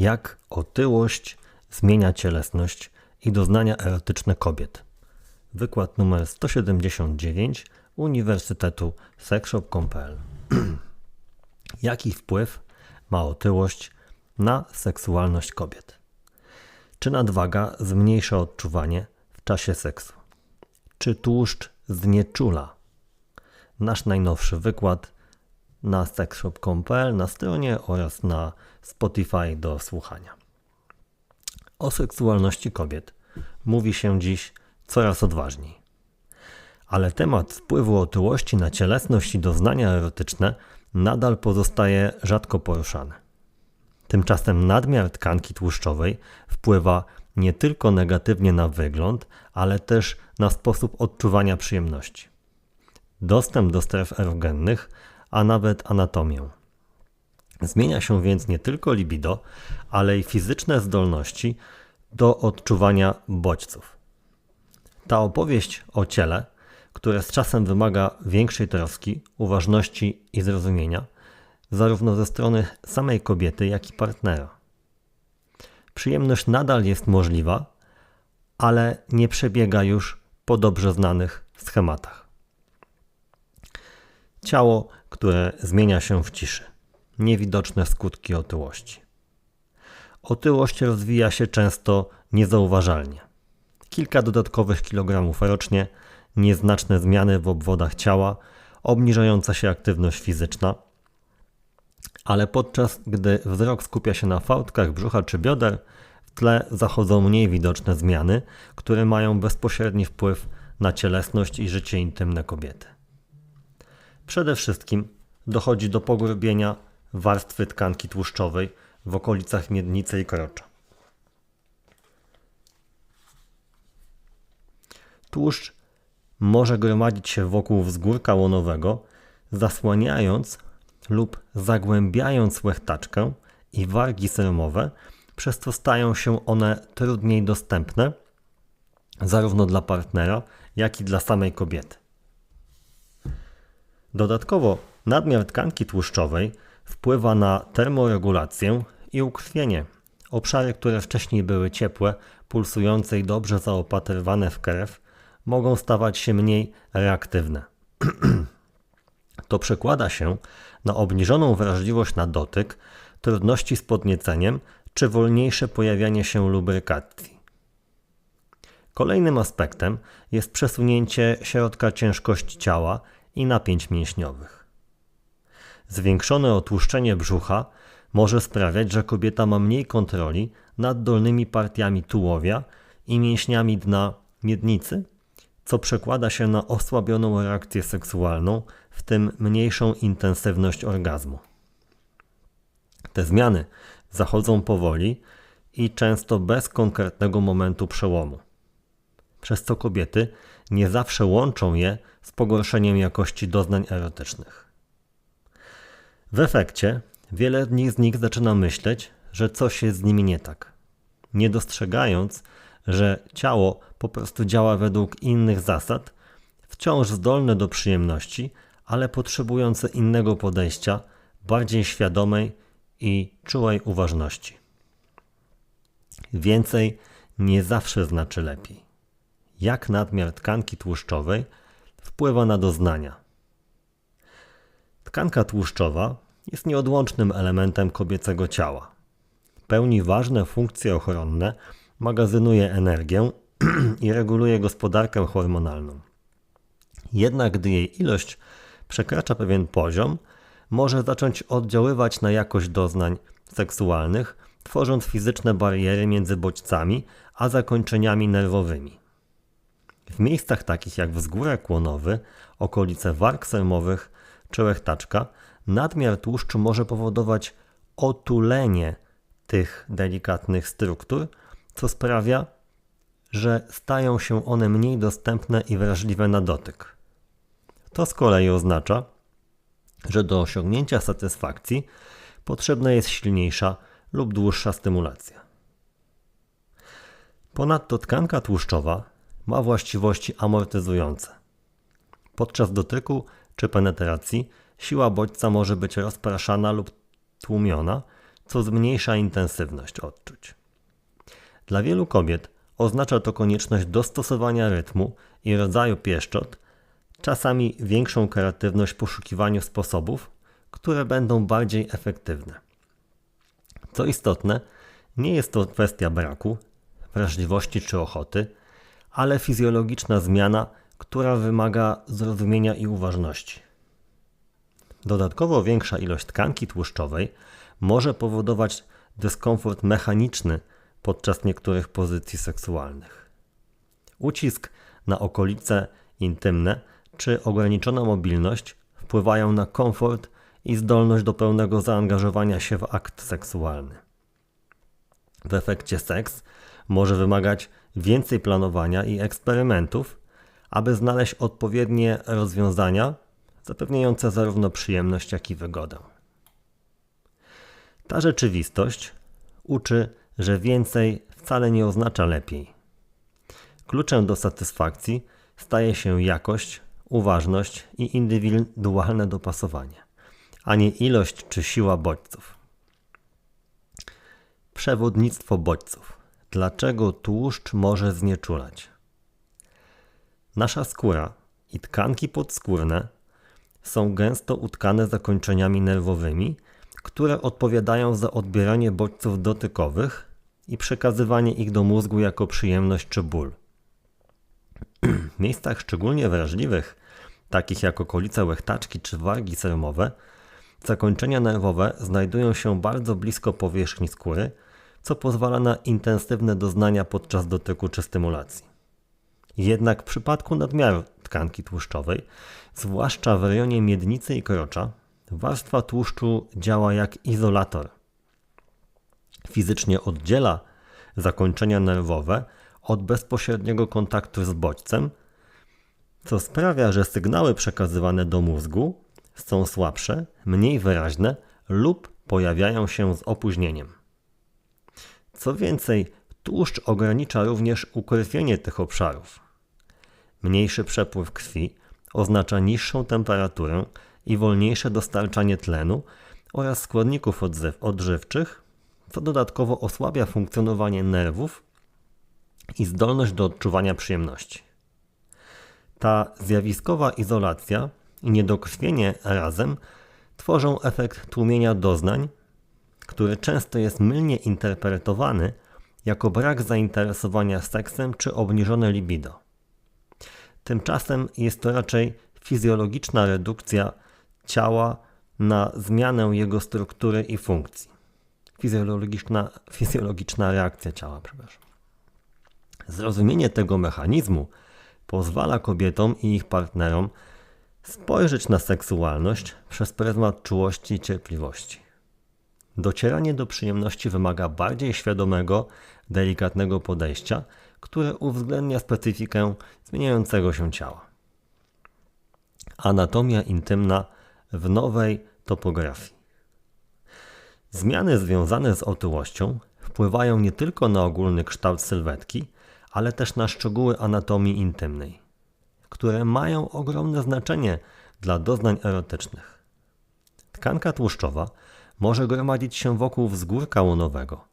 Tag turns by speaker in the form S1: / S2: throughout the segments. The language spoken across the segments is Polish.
S1: Jak otyłość zmienia cielesność i doznania erotyczne kobiet. Wykład numer 179 Uniwersytetu Sexshop.pl Jaki wpływ ma otyłość na seksualność kobiet? Czy nadwaga zmniejsza odczuwanie w czasie seksu? Czy tłuszcz znieczula? Nasz najnowszy wykład na sexshop.pl na stronie oraz na Spotify do słuchania. O seksualności kobiet mówi się dziś coraz odważniej. Ale temat wpływu otyłości na cielesność i doznania erotyczne nadal pozostaje rzadko poruszany. Tymczasem nadmiar tkanki tłuszczowej wpływa nie tylko negatywnie na wygląd, ale też na sposób odczuwania przyjemności. Dostęp do stref erogennych, a nawet anatomię. Zmienia się więc nie tylko libido, ale i fizyczne zdolności do odczuwania bodźców. Ta opowieść o ciele, które z czasem wymaga większej troski, uważności i zrozumienia, zarówno ze strony samej kobiety, jak i partnera. Przyjemność nadal jest możliwa, ale nie przebiega już po dobrze znanych schematach. Ciało, które zmienia się w ciszy. Niewidoczne skutki otyłości. Otyłość rozwija się często niezauważalnie. Kilka dodatkowych kilogramów rocznie, nieznaczne zmiany w obwodach ciała, obniżająca się aktywność fizyczna, ale podczas gdy wzrok skupia się na fałdkach brzucha czy bioder, w tle zachodzą mniej widoczne zmiany, które mają bezpośredni wpływ na cielesność i życie intymne kobiety. Przede wszystkim dochodzi do pogłębienia warstwy tkanki tłuszczowej w okolicach miednicy i krocza. Tłuszcz może gromadzić się wokół wzgórka łonowego, zasłaniając lub zagłębiając łechtaczkę i wargi seromowe, przez co stają się one trudniej dostępne zarówno dla partnera, jak i dla samej kobiety. Dodatkowo nadmiar tkanki tłuszczowej wpływa na termoregulację i ukrwienie. Obszary, które wcześniej były ciepłe, pulsujące i dobrze zaopatrywane w krew, mogą stawać się mniej reaktywne. to przekłada się na obniżoną wrażliwość na dotyk, trudności z podnieceniem czy wolniejsze pojawianie się lubrykacji. Kolejnym aspektem jest przesunięcie środka ciężkości ciała i napięć mięśniowych. Zwiększone otłuszczenie brzucha może sprawiać, że kobieta ma mniej kontroli nad dolnymi partiami tułowia i mięśniami dna miednicy, co przekłada się na osłabioną reakcję seksualną, w tym mniejszą intensywność orgazmu. Te zmiany zachodzą powoli i często bez konkretnego momentu przełomu, przez co kobiety nie zawsze łączą je z pogorszeniem jakości doznań erotycznych. W efekcie wiele z nich zaczyna myśleć, że coś jest z nimi nie tak, nie dostrzegając, że ciało po prostu działa według innych zasad, wciąż zdolne do przyjemności, ale potrzebujące innego podejścia, bardziej świadomej i czułej uważności. Więcej nie zawsze znaczy lepiej. Jak nadmiar tkanki tłuszczowej wpływa na doznania? Tkanka tłuszczowa jest nieodłącznym elementem kobiecego ciała. Pełni ważne funkcje ochronne, magazynuje energię i reguluje gospodarkę hormonalną. Jednak gdy jej ilość przekracza pewien poziom, może zacząć oddziaływać na jakość doznań seksualnych, tworząc fizyczne bariery między bodźcami a zakończeniami nerwowymi. W miejscach takich jak wzgórek łonowy, okolice warg sermowych czy łechtaczka, nadmiar tłuszczu może powodować otulenie tych delikatnych struktur, co sprawia, że stają się one mniej dostępne i wrażliwe na dotyk. To z kolei oznacza, że do osiągnięcia satysfakcji potrzebna jest silniejsza lub dłuższa stymulacja. Ponadto tkanka tłuszczowa ma właściwości amortyzujące. Podczas dotyku czy penetracji siła bodźca może być rozpraszana lub tłumiona, co zmniejsza intensywność odczuć. Dla wielu kobiet oznacza to konieczność dostosowania rytmu i rodzaju pieszczot, czasami większą kreatywność w poszukiwaniu sposobów, które będą bardziej efektywne. Co istotne, nie jest to kwestia braku, wrażliwości czy ochoty, ale fizjologiczna zmiana, która wymaga zrozumienia i uważności. Dodatkowo większa ilość tkanki tłuszczowej może powodować dyskomfort mechaniczny podczas niektórych pozycji seksualnych. Ucisk na okolice intymne czy ograniczona mobilność wpływają na komfort i zdolność do pełnego zaangażowania się w akt seksualny. W efekcie seks może wymagać więcej planowania i eksperymentów, aby znaleźć odpowiednie rozwiązania zapewniające zarówno przyjemność, jak i wygodę. Ta rzeczywistość uczy, że więcej wcale nie oznacza lepiej. Kluczem do satysfakcji staje się jakość, uważność i indywidualne dopasowanie, a nie ilość czy siła bodźców. Przewodnictwo bodźców. Dlaczego tłuszcz może znieczulać? Nasza skóra i tkanki podskórne są gęsto utkane zakończeniami nerwowymi, które odpowiadają za odbieranie bodźców dotykowych i przekazywanie ich do mózgu jako przyjemność czy ból. W miejscach szczególnie wrażliwych, takich jak okolice łechtaczki czy wargi sermowe, zakończenia nerwowe znajdują się bardzo blisko powierzchni skóry, co pozwala na intensywne doznania podczas dotyku czy stymulacji. Jednak w przypadku nadmiaru tkanki tłuszczowej, zwłaszcza w rejonie miednicy i krocza, warstwa tłuszczu działa jak izolator. Fizycznie oddziela zakończenia nerwowe od bezpośredniego kontaktu z bodźcem, co sprawia, że sygnały przekazywane do mózgu są słabsze, mniej wyraźne lub pojawiają się z opóźnieniem. Co więcej, tłuszcz ogranicza również ukrwienie tych obszarów. Mniejszy przepływ krwi oznacza niższą temperaturę i wolniejsze dostarczanie tlenu oraz składników odżywczych, co dodatkowo osłabia funkcjonowanie nerwów i zdolność do odczuwania przyjemności. Ta zjawiskowa izolacja i niedokrwienie razem tworzą efekt tłumienia doznań, który często jest mylnie interpretowany jako brak zainteresowania seksem czy obniżone libido. Tymczasem jest to raczej fizjologiczna redukcja ciała na zmianę jego struktury i funkcji. Fizjologiczna, fizjologiczna reakcja ciała, przepraszam. Zrozumienie tego mechanizmu pozwala kobietom i ich partnerom spojrzeć na seksualność przez pryzmat czułości i cierpliwości. Docieranie do przyjemności wymaga bardziej świadomego, delikatnego podejścia, które uwzględnia specyfikę zmieniającego się ciała. Anatomia intymna w nowej topografii. Zmiany związane z otyłością wpływają nie tylko na ogólny kształt sylwetki, ale też na szczegóły anatomii intymnej, które mają ogromne znaczenie dla doznań erotycznych. Tkanka tłuszczowa może gromadzić się wokół wzgórka łonowego,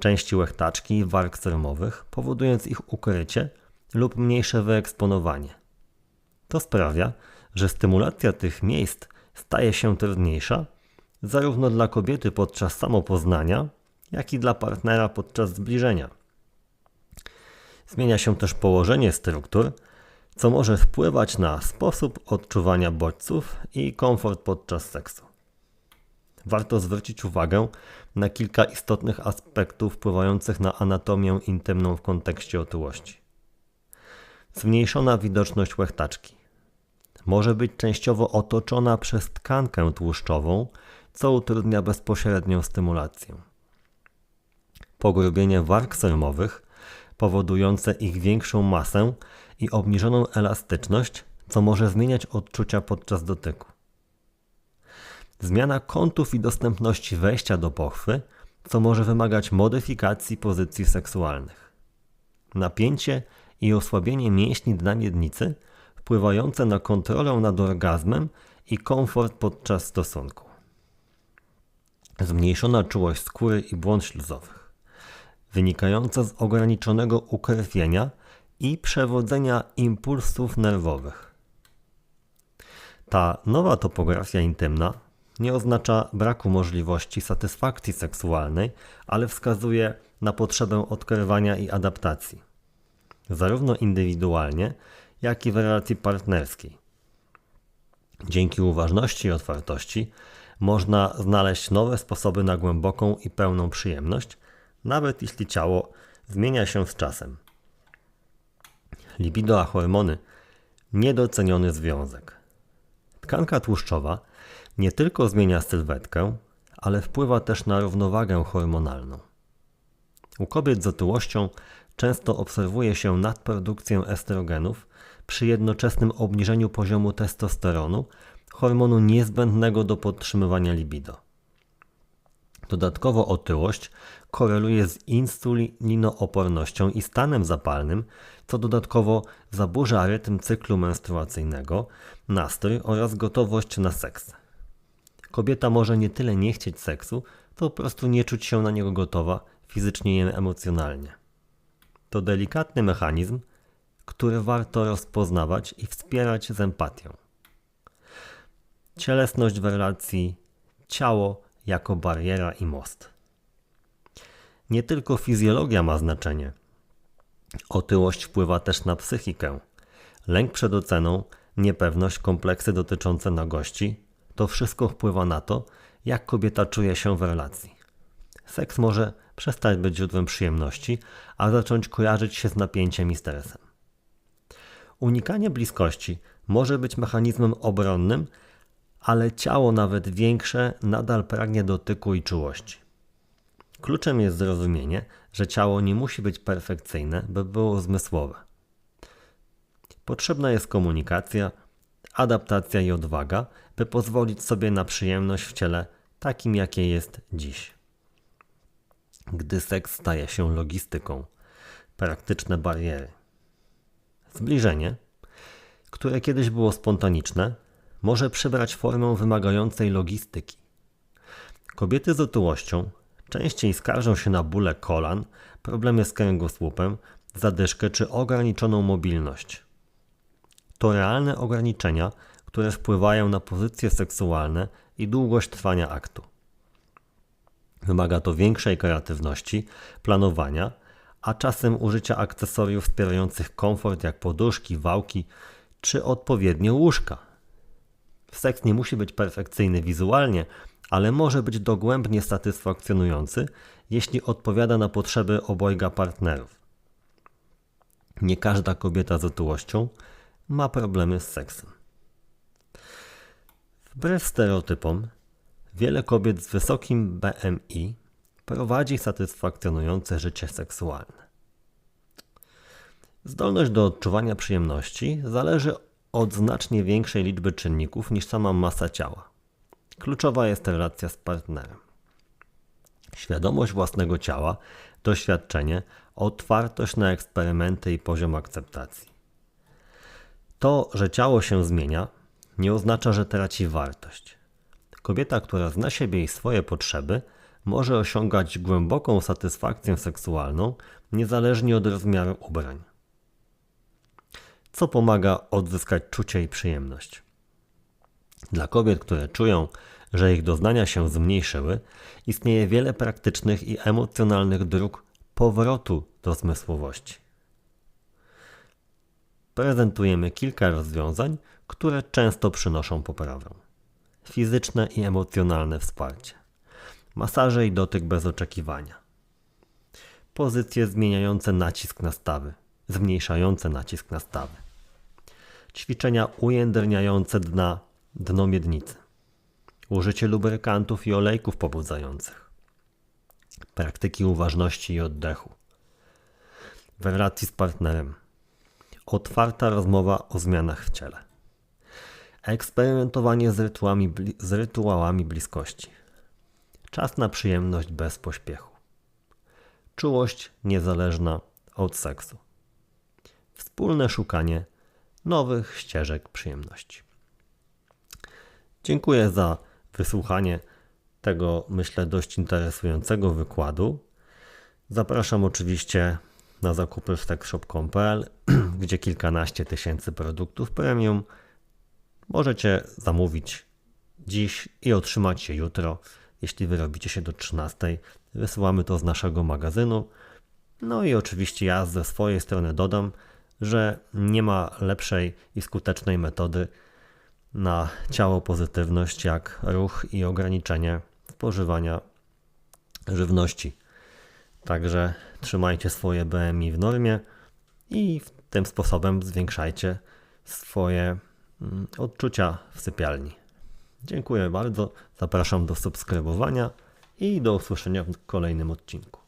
S1: części łechtaczki i warg sermowych, powodując ich ukrycie lub mniejsze wyeksponowanie. To sprawia, że stymulacja tych miejsc staje się trudniejsza zarówno dla kobiety podczas samopoznania, jak i dla partnera podczas zbliżenia. Zmienia się też położenie struktur, co może wpływać na sposób odczuwania bodźców i komfort podczas seksu warto zwrócić uwagę na kilka istotnych aspektów wpływających na anatomię intymną w kontekście otyłości. Zmniejszona widoczność łechtaczki może być częściowo otoczona przez tkankę tłuszczową, co utrudnia bezpośrednią stymulację. Pogrubienie warg sejmowych powodujące ich większą masę i obniżoną elastyczność, co może zmieniać odczucia podczas dotyku. Zmiana kątów i dostępności wejścia do pochwy, co może wymagać modyfikacji pozycji seksualnych. Napięcie i osłabienie mięśni dna miednicy wpływające na kontrolę nad orgazmem i komfort podczas stosunku. zmniejszona czułość skóry i błąd śluzowych, wynikająca z ograniczonego ukrwienia i przewodzenia impulsów nerwowych. Ta nowa topografia intymna nie oznacza braku możliwości satysfakcji seksualnej, ale wskazuje na potrzebę odkrywania i adaptacji, zarówno indywidualnie, jak i w relacji partnerskiej. Dzięki uważności i otwartości można znaleźć nowe sposoby na głęboką i pełną przyjemność, nawet jeśli ciało zmienia się z czasem. Libido a hormony niedoceniony związek. Tkanka tłuszczowa nie tylko zmienia sylwetkę, ale wpływa też na równowagę hormonalną. U kobiet z otyłością często obserwuje się nadprodukcję estrogenów przy jednoczesnym obniżeniu poziomu testosteronu, hormonu niezbędnego do podtrzymywania libido. Dodatkowo otyłość koreluje z insulinoopornością i stanem zapalnym, co dodatkowo zaburza rytm cyklu menstruacyjnego, nastrój oraz gotowość na seks. Kobieta może nie tyle nie chcieć seksu, to po prostu nie czuć się na niego gotowa fizycznie i emocjonalnie. To delikatny mechanizm, który warto rozpoznawać i wspierać z empatią. Cielesność w relacji ciało jako bariera i most. Nie tylko fizjologia ma znaczenie. Otyłość wpływa też na psychikę. Lęk przed oceną, niepewność, kompleksy dotyczące nagości to wszystko wpływa na to, jak kobieta czuje się w relacji. Seks może przestać być źródłem przyjemności, a zacząć kojarzyć się z napięciem i stresem. Unikanie bliskości może być mechanizmem obronnym, ale ciało nawet większe nadal pragnie dotyku i czułości. Kluczem jest zrozumienie, że ciało nie musi być perfekcyjne, by było zmysłowe. Potrzebna jest komunikacja, adaptacja i odwaga, by pozwolić sobie na przyjemność w ciele takim, jakie jest dziś. Gdy seks staje się logistyką, praktyczne bariery. Zbliżenie, które kiedyś było spontaniczne, może przybrać formę wymagającej logistyki. Kobiety z otyłością częściej skarżą się na bóle kolan, problemy z kręgosłupem, zadyszkę czy ograniczoną mobilność. To realne ograniczenia, które wpływają na pozycje seksualne i długość trwania aktu. Wymaga to większej kreatywności, planowania, a czasem użycia akcesoriów wspierających komfort jak poduszki, wałki czy odpowiednie łóżka. Seks nie musi być perfekcyjny wizualnie, ale może być dogłębnie satysfakcjonujący, jeśli odpowiada na potrzeby obojga partnerów. Nie każda kobieta z otyłością ma problemy z seksem. Wbrew stereotypom, wiele kobiet z wysokim BMI prowadzi satysfakcjonujące życie seksualne. Zdolność do odczuwania przyjemności zależy od znacznie większej liczby czynników niż sama masa ciała. Kluczowa jest relacja z partnerem. Świadomość własnego ciała, doświadczenie, otwartość na eksperymenty i poziom akceptacji. To, że ciało się zmienia, nie oznacza, że traci wartość. Kobieta, która zna siebie i swoje potrzeby, może osiągać głęboką satysfakcję seksualną niezależnie od rozmiaru ubrań co pomaga odzyskać czucie i przyjemność. Dla kobiet, które czują, że ich doznania się zmniejszyły, istnieje wiele praktycznych i emocjonalnych dróg powrotu do zmysłowości. Prezentujemy kilka rozwiązań, które często przynoszą poprawę. Fizyczne i emocjonalne wsparcie. Masaże i dotyk bez oczekiwania. Pozycje zmieniające nacisk na stawy, zmniejszające nacisk na stawy ćwiczenia ujędrniające dna, dno miednicy, użycie lubrykantów i olejków pobudzających, praktyki uważności i oddechu, w relacji z partnerem, otwarta rozmowa o zmianach w ciele, eksperymentowanie z rytuałami, z rytuałami bliskości, czas na przyjemność bez pośpiechu, czułość niezależna od seksu, wspólne szukanie nowych ścieżek przyjemności. Dziękuję za wysłuchanie tego, myślę, dość interesującego wykładu. Zapraszam oczywiście na zakupy w techshop.pl, gdzie kilkanaście tysięcy produktów premium możecie zamówić dziś i otrzymać je jutro, jeśli wyrobicie się do 13. Wysyłamy to z naszego magazynu. No i oczywiście ja ze swojej strony dodam, że nie ma lepszej i skutecznej metody na ciało pozytywność jak ruch i ograniczenie spożywania żywności. Także trzymajcie swoje BMI w normie i tym sposobem zwiększajcie swoje mm, odczucia w sypialni. Dziękuję bardzo, zapraszam do subskrybowania i do usłyszenia w kolejnym odcinku.